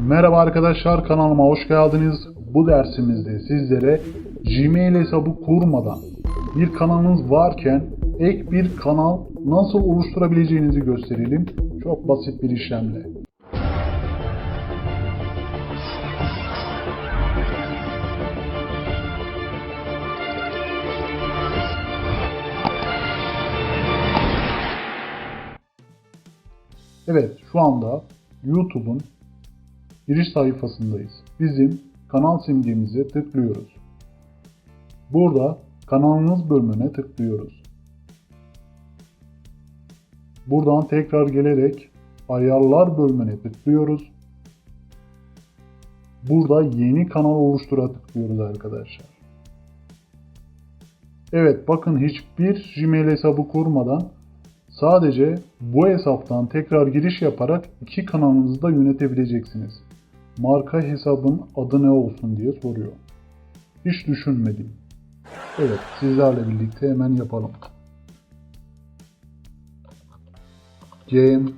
Merhaba arkadaşlar kanalıma hoş geldiniz. Bu dersimizde sizlere Gmail hesabı kurmadan bir kanalınız varken ek bir kanal nasıl oluşturabileceğinizi gösterelim. Çok basit bir işlemle. Evet şu anda YouTube'un giriş sayfasındayız. Bizim kanal simgemize tıklıyoruz. Burada kanalınız bölümüne tıklıyoruz. Buradan tekrar gelerek ayarlar bölümüne tıklıyoruz. Burada yeni kanal oluştura tıklıyoruz arkadaşlar. Evet bakın hiçbir Gmail hesabı kurmadan Sadece bu hesaptan tekrar giriş yaparak iki kanalınızı da yönetebileceksiniz. Marka hesabın adı ne olsun diye soruyor. Hiç düşünmedim. Evet, sizlerle birlikte hemen yapalım. Game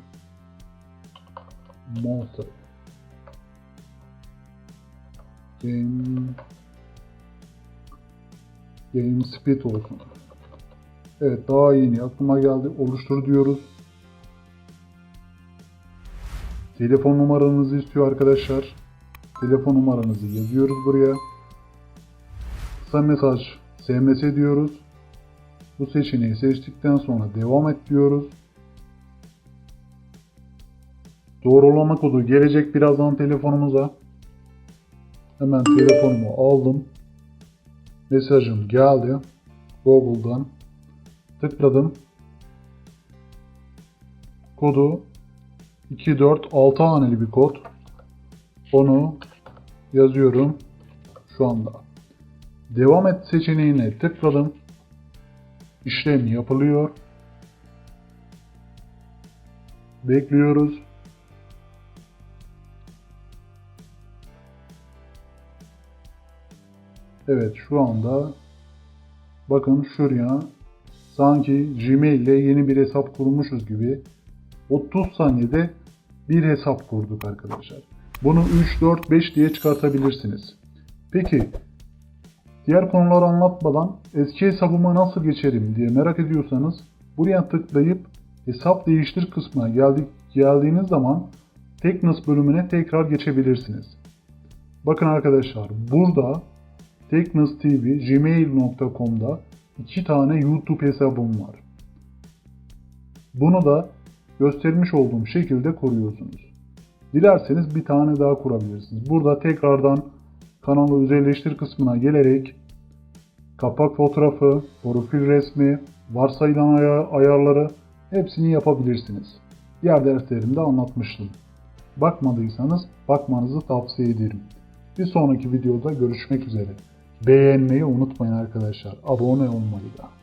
Monster Game Game Speed olsun. Evet daha yeni aklıma geldi. Oluştur diyoruz. Telefon numaranızı istiyor arkadaşlar. Telefon numaranızı yazıyoruz buraya. Kısa mesaj SMS diyoruz. Bu seçeneği seçtikten sonra devam et diyoruz. Doğrulama kodu gelecek birazdan telefonumuza. Hemen telefonumu aldım. Mesajım geldi. Google'dan tıkladım. Kodu 246 haneli bir kod. Onu yazıyorum şu anda. Devam et seçeneğine tıkladım. İşlem yapılıyor. Bekliyoruz. Evet şu anda bakın şuraya sanki Gmail ile yeni bir hesap kurmuşuz gibi 30 saniyede bir hesap kurduk arkadaşlar. Bunu 3, 4, 5 diye çıkartabilirsiniz. Peki diğer konuları anlatmadan eski hesabıma nasıl geçerim diye merak ediyorsanız buraya tıklayıp hesap değiştir kısmına geldik, geldiğiniz zaman Teknos bölümüne tekrar geçebilirsiniz. Bakın arkadaşlar burada Teknos TV gmail.com'da iki tane YouTube hesabım var. Bunu da göstermiş olduğum şekilde kuruyorsunuz. Dilerseniz bir tane daha kurabilirsiniz. Burada tekrardan kanalı özelleştir kısmına gelerek kapak fotoğrafı, profil resmi, varsayılan ayar- ayarları hepsini yapabilirsiniz. Diğer derslerimde anlatmıştım. Bakmadıysanız bakmanızı tavsiye ederim. Bir sonraki videoda görüşmek üzere. Beğenmeyi unutmayın arkadaşlar. Abone olmayı da.